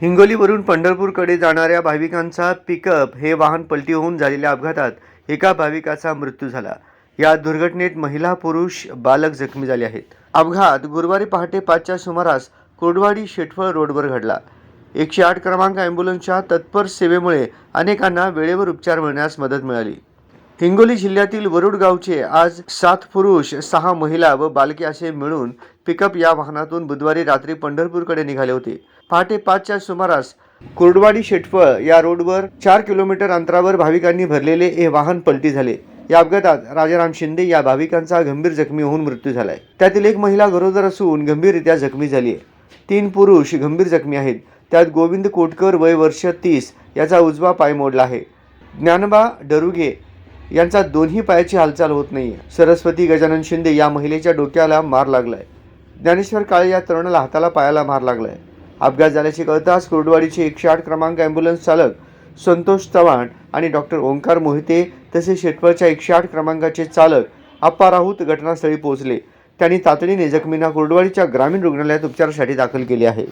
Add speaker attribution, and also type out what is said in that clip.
Speaker 1: हिंगोलीवरून पंढरपूरकडे जाणाऱ्या भाविकांचा पिकअप हे वाहन पलटी होऊन झालेल्या अपघातात एका भाविकाचा मृत्यू झाला. या दुर्घटनेत महिला पुरुष बालक जखमी झाले आहेत. अपघात गुरुवारी पहाटे पाचच्या सुमारास कोडवाडी शेटफळ रोडवर घडला. एकशे आठ क्रमांक ॲम्ब्युलन्सच्या तत्पर सेवेमुळे अनेकांना वेळेवर उपचार मिळण्यास मदत मिळाली. हिंगोली जिल्ह्यातील वरुड गावचे आज सात पुरुष सहा महिला व बालके असे मिळून पिकअप या वाहनातून बुधवारी रात्री पंढरपूरकडे निघाले होते. पहाटे पाचच्या सुमारास कुर्डवाडी शेटफळ या रोडवर चार किलोमीटर अंतरावर भाविकांनी भरलेले हे वाहन पलटी झाले. या अपघातात राजाराम शिंदे या भाविकांचा गंभीर जखमी होऊन मृत्यू झालाय. त्यातील एक महिला गरोदर असून गंभीररित्या जखमी झाली आहे तीन पुरुष गंभीर जखमी आहेत. त्यात गोविंद कोटकर वय वर्ष तीस याचा उजवा पाय मोडला आहे. ज्ञानबा डरुगे यांचा दोन्ही पायाची हालचाल होत नाही. सरस्वती गजानन शिंदे या महिलेच्या डोक्याला मार लागलाय. ज्ञानेश्वर काळे या तरुणाला हाताला पायाला मार लागलाय. अपघात झाल्याचे कळताच कुर्डवाडीचे एकशे आठ क्रमांक ॲम्ब्युलन्स चालक संतोष चव्हाण आणि डॉक्टर ओंकार मोहिते तसेच शेटवळच्या एकशे आठ क्रमांकाचे चालक आप्पा राऊत घटनास्थळी पोहोचले. त्यांनी तातडीने जखमींना कुर्डवाडीच्या ग्रामीण रुग्णालयात उपचारासाठी दाखल केले आहे.